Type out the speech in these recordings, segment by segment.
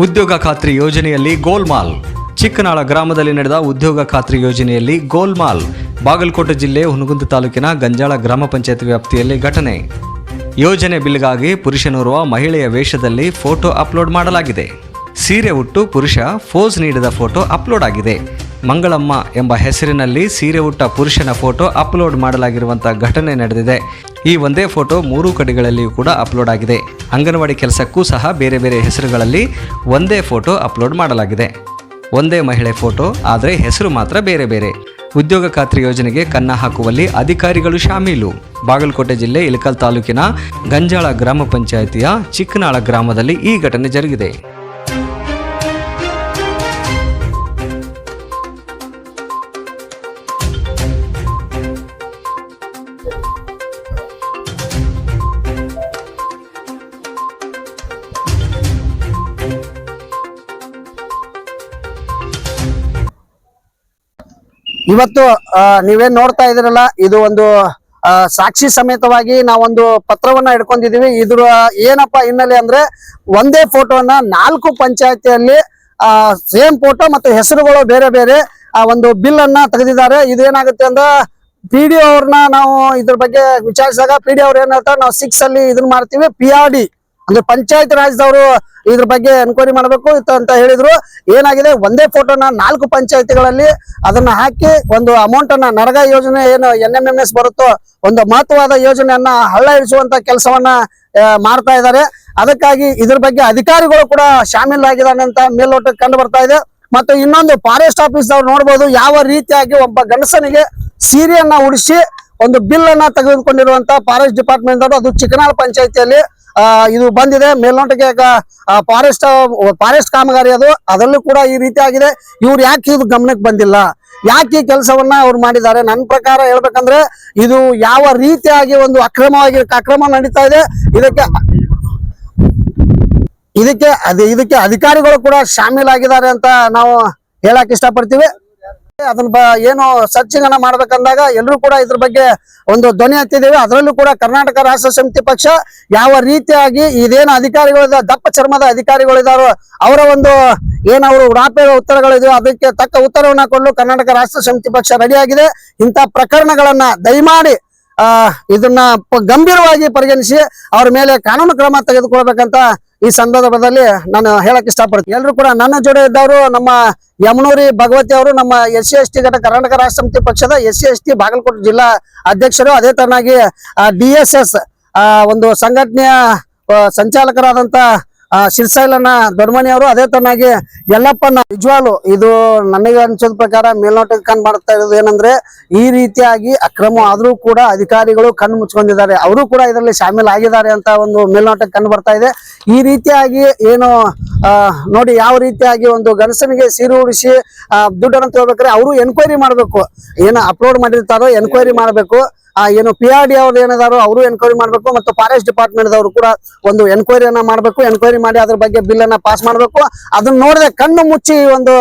ಉದ್ಯೋಗ ಖಾತ್ರಿ ಯೋಜನೆಯಲ್ಲಿ ಗೋಲ್ಮಾಲ್. ಚಿಕ್ಕನಾಳ ಗ್ರಾಮದಲ್ಲಿ ನಡೆದ ಉದ್ಯೋಗ ಖಾತ್ರಿ ಯೋಜನೆಯಲ್ಲಿ ಗೋಲ್ಮಾಲ್. ಬಾಗಲಕೋಟೆ ಜಿಲ್ಲೆ ಹುನಗುಂದ ತಾಲೂಕಿನ ಗಂಜಾಳ ಗ್ರಾಮ ಪಂಚಾಯತ್ ವ್ಯಾಪ್ತಿಯಲ್ಲಿ ಘಟನೆ. ಯೋಜನೆ ಬಿಲ್ಗಾಗಿ ಪುರುಷನೋರ್ವ ಮಹಿಳೆಯ ವೇಷದಲ್ಲಿ ಫೋಟೋ ಅಪ್ಲೋಡ್ ಮಾಡಲಾಗಿದೆ. ಸೀರೆ ಉಟ್ಟು ಪುರುಷ ಫೋಸ್ ನೀಡಿದ ಫೋಟೋ ಅಪ್ಲೋಡ್ ಆಗಿದೆ. ಮಂಗಳಮ್ಮ ಎಂಬ ಹೆಸರಿನಲ್ಲಿ ಸೀರೆ ಉಟ್ಟ ಪುರುಷನ ಫೋಟೋ ಅಪ್ಲೋಡ್ ಮಾಡಲಾಗಿರುವಂಥ ಘಟನೆ ನಡೆದಿದೆ. ಈ ಒಂದೇ ಫೋಟೋ ಮೂರು ಕಡೆಗಳಲ್ಲಿಯೂ ಕೂಡ ಅಪ್ಲೋಡ್ ಆಗಿದೆ. ಅಂಗನವಾಡಿ ಕೆಲಸಕ್ಕೂ ಸಹ ಬೇರೆ ಬೇರೆ ಹೆಸರುಗಳಲ್ಲಿ ಒಂದೇ ಫೋಟೋ ಅಪ್ಲೋಡ್ ಮಾಡಲಾಗಿದೆ. ಒಂದೇ ಮಹಿಳೆ ಫೋಟೋ, ಆದರೆ ಹೆಸರು ಮಾತ್ರ ಬೇರೆ ಬೇರೆ. ಉದ್ಯೋಗ ಖಾತ್ರಿ ಯೋಜನೆಗೆ ಕನ್ನ ಹಾಕುವಲ್ಲಿ ಅಧಿಕಾರಿಗಳು ಶಾಮೀಲು. ಬಾಗಲಕೋಟೆ ಜಿಲ್ಲೆ ಇಳಕಲ್ ತಾಲೂಕಿನ ಗಂಜಾಳ ಗ್ರಾಮ ಪಂಚಾಯಿತಿಯ ಚಿಕ್ಕನಾಳ ಗ್ರಾಮದಲ್ಲಿ ಈ ಘಟನೆ ಜರುಗಿದೆ. ಇವತ್ತು ನೀವೇನ್ ನೋಡ್ತಾ ಇದ್ರಲ್ಲ ಇದು ಒಂದು ಸಾಕ್ಷಿ ಸಮೇತವಾಗಿ ನಾವೊಂದು ಪತ್ರವನ್ನ ಇಟ್ಕೊಂಡಿದೀವಿ ಇದ್ರ, ಏನಪ್ಪ ಹಿನ್ನೆಲೆ ಅಂದ್ರೆ ಒಂದೇ ಫೋಟೋನ ನಾಲ್ಕು ಪಂಚಾಯತಿಯಲ್ಲಿ ಸೇಮ್ ಫೋಟೋ ಮತ್ತು ಹೆಸರುಗಳು ಬೇರೆ ಬೇರೆ, ಆ, ಒಂದು ಬಿಲ್ ಅನ್ನ ತೆಗೆದಿದ್ದಾರೆ. ಇದೇನಾಗುತ್ತೆ ಅಂದ್ರೆ ಪಿ ಡಿ ಅವ್ರನ್ನ ನಾವು ಇದ್ರ ಬಗ್ಗೆ ವಿಚಾರಿಸಿದಾಗ ಪಿ ಡಿ ಅವ್ರು ಏನ್ ಹೇಳ್ತಾರೆ, ನಾವು ಸಿಕ್ಸ್ ಅಲ್ಲಿ ಇದನ್ನ ಮಾಡ್ತೀವಿ ಪಿ ಆರ್ ಡಿ ಅಂದ್ರೆ ಪಂಚಾಯತ್ ರಾಜ್ದವರು ಇದ್ರ ಬಗ್ಗೆ ಎನ್ಕ್ವೈರಿ ಮಾಡಬೇಕು ಅಂತ ಹೇಳಿದ್ರು. ಏನಾಗಿದೆ? ಒಂದೇ ಫೋಟೋನ ನಾಲ್ಕು ಪಂಚಾಯತಿಗಳಲ್ಲಿ ಅದನ್ನ ಹಾಕಿ ಒಂದು ಅಮೌಂಟ್ ಅನ್ನ ನರಗ ಯೋಜನೆ ಏನು ಎನ್ ಎಂ ಬರುತ್ತೋ ಒಂದು ಮಹತ್ವವಾದ ಯೋಜನೆಯನ್ನ ಹಳ್ಳ ಇಳಿಸುವಂತ ಕೆಲಸವನ್ನ ಮಾಡ್ತಾ ಇದ್ದಾರೆ. ಅದಕ್ಕಾಗಿ ಇದ್ರ ಬಗ್ಗೆ ಅಧಿಕಾರಿಗಳು ಕೂಡ ಶಾಮೀಲಾಗಿದ್ದಾನೆ ಅಂತ ಮೇಲ್ನೋಟಕ್ಕೆ ಕಂಡು ಬರ್ತಾ ಇದೆ. ಮತ್ತು ಇನ್ನೊಂದು ಫಾರೆಸ್ಟ್ ಆಫೀಸ್ ಅವ್ರು ನೋಡ್ಬೋದು, ಯಾವ ರೀತಿಯಾಗಿ ಒಬ್ಬ ಗಂಡಸನಿಗೆ ಸೀರೆಯನ್ನ ಉಡಿಸಿ ಒಂದು ಬಿಲ್ ಅನ್ನ ತೆಗೆದುಕೊಂಡಿರುವಂತ ಫಾರೆಸ್ಟ್ ಡಿಪಾರ್ಟ್ಮೆಂಟ್ ಅದು ಚಿಕ್ಕನಾಳ ಪಂಚಾಯತಿಯಲ್ಲಿ ಇದು ಬಂದಿದೆ. ಮೇಲ್ನೋಟಕ್ಕೆ ಫಾರೆಸ್ಟ್ ಫಾರೆಸ್ಟ್ ಕಾಮಗಾರಿ ಅದು. ಅದರಲ್ಲೂ ಕೂಡ ಈ ರೀತಿ ಆಗಿದೆ. ಇವ್ರು ಯಾಕೆ ಇದು ಗಮನಕ್ಕೆ ಬಂದಿಲ್ಲ? ಯಾಕೆ ಈ ಕೆಲಸವನ್ನ ಅವ್ರು ಮಾಡಿದ್ದಾರೆ? ನನ್ನ ಪ್ರಕಾರ ಹೇಳ್ಬೇಕಂದ್ರೆ, ಇದು ಯಾವ ರೀತಿಯಾಗಿ ಒಂದು ಅಕ್ರಮವಾಗಿ, ಅಕ್ರಮ ನಡೀತಾ ಇದೆ. ಇದಕ್ಕೆ ಇದಕ್ಕೆ, ಅದೇ, ಇದಕ್ಕೆ ಅಧಿಕಾರಿಗಳು ಕೂಡ ಶಾಮೀಲಾಗಿದ್ದಾರೆ ಅಂತ ನಾವು ಹೇಳಕ್ ಇಷ್ಟಪಡ್ತೀವಿ. ಅದನ್ನ ಏನು ಸರ್ಚಿಂಗ್ ಅನ್ನ ಮಾಡ್ಬೇಕಂದಾಗ ಎಲ್ಲರೂ ಕೂಡ ಇದ್ರ ಬಗ್ಗೆ ಒಂದು ಧ್ವನಿ ಹತ್ತಿದ್ದೇವೆ. ಅದರಲ್ಲೂ ಕೂಡ ಕರ್ನಾಟಕ ರಾಷ್ಟ್ರ ಸಮಿತಿ ಪಕ್ಷ ಯಾವ ರೀತಿಯಾಗಿ ಇದೇನು ಅಧಿಕಾರಿಗಳಿದ ದಪ್ಪ ಚರ್ಮದ ಅಧಿಕಾರಿಗಳಿದಾರೋ ಅವರ ಒಂದು ಏನವರು ಉಡಾಪೆ ಉತ್ತರಗಳಿದೆ ಅದಕ್ಕೆ ತಕ್ಕ ಉತ್ತರವನ್ನ ಕೊಡಲು ಕರ್ನಾಟಕ ರಾಷ್ಟ್ರ ಸಮಿತಿ ಪಕ್ಷ ರೆಡಿಯಾಗಿದೆ. ಇಂಥ ಪ್ರಕರಣಗಳನ್ನ ದಯಮಾಡಿ ಆ, ಇದನ್ನ ಗಂಭೀರವಾಗಿ ಪರಿಗಣಿಸಿ ಅವ್ರ ಮೇಲೆ ಕಾನೂನು ಕ್ರಮ ತೆಗೆದುಕೊಳ್ಬೇಕಂತ ಈ ಸಂದರ್ಭದಲ್ಲಿ ನಾನು ಹೇಳಕ್ ಇಷ್ಟಪಡ್ತೀನಿ. ಎಲ್ಲರೂ ಕೂಡ ನನ್ನ ಜೋಡಿ ಇದ್ದವರು ನಮ್ಮ ಯಮನೂರಿ ಭಗವತಿ ಅವರು, ನಮ್ಮ ಎಸ್ ಸಿ ಎಸ್ ಟಿ ಘಟಕ, ಕರ್ನಾಟಕ ರಾಷ್ಟ್ರ ಸಮಿತಿ ಪಕ್ಷದ S C S T Bagalkote ಜಿಲ್ಲಾ ಅಧ್ಯಕ್ಷರು. ಅದೇ ತರನಾಗಿ ಡಿ ಎಸ್ ಎಸ್ ಒಂದು ಸಂಘಟನೆಯ ಸಂಚಾಲಕರಾದಂತ ಶಿರ್ಸೈಲನ ದೊಡ್ಡಮನಿ ಅವರು ಅದೇ ತರನಾಗಿ ಯಲ್ಲಪ್ಪನ ನಿಜವಾಗ್ಲು ಇದು ನನಗೆ ಅನಿಸಿದ ಪ್ರಕಾರ ಮೇಲ್ನೋಟಕ್ಕೆ ಕಂಡು ಮಾಡ್ತಾ ಇರೋದು ಏನಂದ್ರೆ ಈ ರೀತಿಯಾಗಿ ಅಕ್ರಮ ಆದ್ರೂ ಕೂಡ ಅಧಿಕಾರಿಗಳು ಕಣ್ಣು ಮುಚ್ಕೊಂಡಿದ್ದಾರೆ. ಅವರು ಕೂಡ ಇದರಲ್ಲಿ ಶಾಮೀಲ್ ಆಗಿದ್ದಾರೆ ಅಂತ ಒಂದು ಮೇಲ್ನೋಟಕ್ಕೆ ಕಂಡು ಬರ್ತಾ ಇದೆ. ಈ ರೀತಿಯಾಗಿ ಏನು ನೋಡಿ ಯಾವ ರೀತಿಯಾಗಿ ಒಂದು ಗಣಸನಿಗೆ ಸೀರು ಉಡಿಸಿ ದುಡ್ಡನ್ನು ತಗೋಬೇಕಾದ್ರೆ ಅವರು ಎನ್ಕ್ವೈರಿ ಮಾಡಬೇಕು. ಏನು ಅಪ್ಲೋಡ್ ಮಾಡಿರ್ತಾರೋ ಎನ್ಕ್ವೈರಿ ಮಾಡಬೇಕು. ಆ, ಏನು ಪಿ ಆರ್ ಡಿ ಅವ್ರು ಏನಿದಾರೋ ಅವರು ಎನ್ಕ್ವೈರಿ ಮಾಡಬೇಕು ಮತ್ತು ಫಾರೆಸ್ಟ್ ಡಿಪಾರ್ಟ್ಮೆಂಟ್ ದವರು ಕೂಡ ಒಂದು ಎನ್ಕ್ವೈರಿಯನ್ನ ಮಾಡಬೇಕು. ಎನ್ಕ್ವೈರಿ ಮಾಡಿ ಅದ್ರ ಬಗ್ಗೆ ಬಿಲ್ ಅನ್ನ ಪಾಸ್ ಮಾಡಬೇಕು. ಅದನ್ನ ನೋಡಿದ್ರೆ ಕಣ್ಣು ಮುಚ್ಚಿ ಒಂದು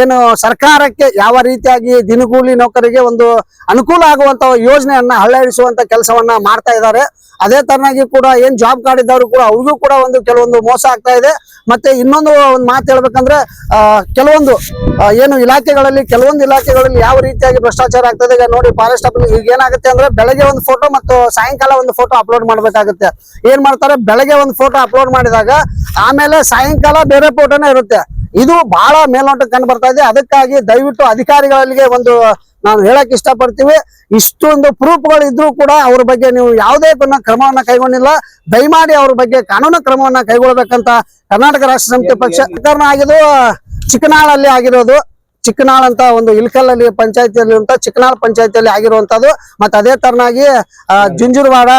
ಏನು ಸರ್ಕಾರಕ್ಕೆ ಯಾವ ರೀತಿಯಾಗಿ ದಿನಗೂಲಿ ನೌಕರಿಗೆ ಒಂದು ಅನುಕೂಲ ಆಗುವಂತ ಯೋಜನೆಯನ್ನ ಹಳ್ಳಿಸುವಂತ ಕೆಲಸವನ್ನ ಮಾಡ್ತಾ ಇದ್ದಾರೆ. ಅದೇ ತರನಾಗಿ ಕೂಡ ಏನ್ ಜಾಬ್ ಕಾರ್ಡ್ ಇದ್ದವರು ಕೂಡ ಅವ್ರಿಗೂ ಕೂಡ ಒಂದು ಕೆಲವೊಂದು ಮೋಸ ಆಗ್ತಾ ಇದೆ. ಮತ್ತೆ ಇನ್ನೊಂದು ಒಂದು ಮಾತು ಹೇಳ್ಬೇಕಂದ್ರೆ ಕೆಲವೊಂದು ಏನು ಇಲಾಖೆಗಳಲ್ಲಿ, ಕೆಲವೊಂದು ಇಲಾಖೆಗಳಲ್ಲಿ ಯಾವ ರೀತಿಯಾಗಿ ಭ್ರಷ್ಟಾಚಾರ ಆಗ್ತದೆ, ಈಗ ನೋಡಿ ಫಾರೆಸ್ಟ್ ಈಗ ಏನಾಗುತ್ತೆ ಅಂದ್ರೆ ಬೆಳಗ್ಗೆ ಒಂದು ಫೋಟೋ ಮತ್ತು ಸಾಯಂಕಾಲ ಒಂದು ಫೋಟೋ ಅಪ್ಲೋಡ್ ಮಾಡ್ಬೇಕಾಗುತ್ತೆ. ಏನ್ ಮಾಡ್ತಾರೆ? ಬೆಳಗ್ಗೆ ಒಂದು ಫೋಟೋ ಅಪ್ಲೋಡ್ ಮಾಡಿದಾಗ, ಆಮೇಲೆ ಸಾಯಂಕಾಲ ಬೇರೆ ಫೋಟೋನೇ ಇರುತ್ತೆ. ಇದು ಬಹಳ ಮೇಲ್ನೋಟಕ್ಕೆ ಕಂಡು ಬರ್ತಾ ಇದೆ. ಅದಕ್ಕಾಗಿ ದಯವಿಟ್ಟು ಅಧಿಕಾರಿಗಳಿಗೆ ಒಂದು ನಾವು ಹೇಳಕ್ ಇಷ್ಟಪಡ್ತೀವಿ. ಇಷ್ಟೊಂದು ಪ್ರೂಫ್ಗಳು ಇದ್ರೂ ಕೂಡ ಅವ್ರ ಬಗ್ಗೆ ನೀವು ಯಾವುದೇ ಕ್ರಮವನ್ನ ಕೈಗೊಂಡಿಲ್ಲ. ದಯಮಾಡಿ ಅವ್ರ ಬಗ್ಗೆ ಕಾನೂನು ಕ್ರಮವನ್ನ ಕೈಗೊಳ್ಬೇಕಂತ ಕರ್ನಾಟಕ ರಾಷ್ಟ್ರ ಸಮಿತಿ ಪಕ್ಷ ಪ್ರಕರಣ ಆಗಿದ್ದು, ಚಿಕ್ಕನಾಳಲ್ಲಿ ಆಗಿರೋದು. ಚಿಕ್ಕನಾಳ್ ಅಂತ ಒಂದು ಇಲ್ಕಲ್ಲಲ್ಲಿ ಪಂಚಾಯತಿಯಲ್ಲಿ ಅಂತ ಚಿಕ್ಕನಾಳ್ ಪಂಚಾಯತಿಯಲ್ಲಿ ಆಗಿರುವಂತದ್ದು. ಮತ್ತೆ ಅದೇ ತರನಾಗಿ ಜುಂಜುರವಾಡ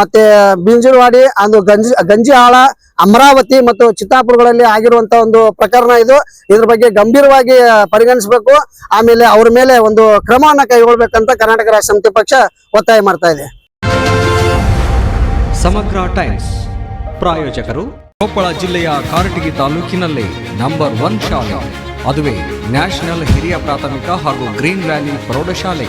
ಮತ್ತೆ ಬಿಂಜುರವಾಡಿ ಒಂದು ಗಂಜಿ, ಗಂಜಿಹಾಳ, ಅಮರಾವತಿ ಮತ್ತು ಚಿತ್ತಾಪುರಗಳಲ್ಲಿ ಆಗಿರುವಂತ ಒಂದು ಪ್ರಕರಣ ಇದು. ಇದ್ರ ಬಗ್ಗೆ ಗಂಭೀರವಾಗಿ ಪರಿಗಣಿಸಬೇಕು. ಆಮೇಲೆ ಅವ್ರ ಮೇಲೆ ಒಂದು ಕ್ರಮವನ್ನ ಕೈಗೊಳ್ಬೇಕಂತ ಕರ್ನಾಟಕ ರಾಷ್ಟ್ರ ಸಮಿತಿ ಪಕ್ಷ ಒತ್ತಾಯ ಮಾಡ್ತಾ ಇದೆ. ಸಮಗ್ರ ಟೈಮ್ಸ್. ಪ್ರಾಯೋಜಕರು ಕೊಪ್ಪಳ ಜಿಲ್ಲೆಯ ಕಾರಟಗಿ ತಾಲೂಕಿನಲ್ಲಿ ನಂಬರ್ ಒನ್ ಶಾಲೆ, ಅದುವೇ ನ್ಯಾಷನಲ್ ಹಿರಿಯ ಪ್ರಾಥಮಿಕ ಹಾಗೂ ಗ್ರೀನ್ ವ್ಯಾಲಿ ಪ್ರೌಢಶಾಲೆ.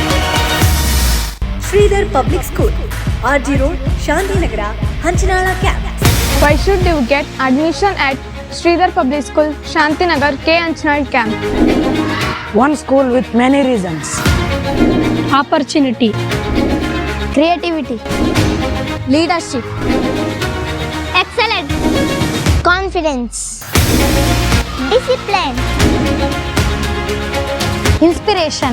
Sridhar public school R G road Shantinagar Hanchanal camp Why should you get admission at Sridhar Public School, Shantinagar, K. Anchanal Camp? one school with many reasons. opportunity, creativity, leadership, excellence, confidence, discipline, inspiration,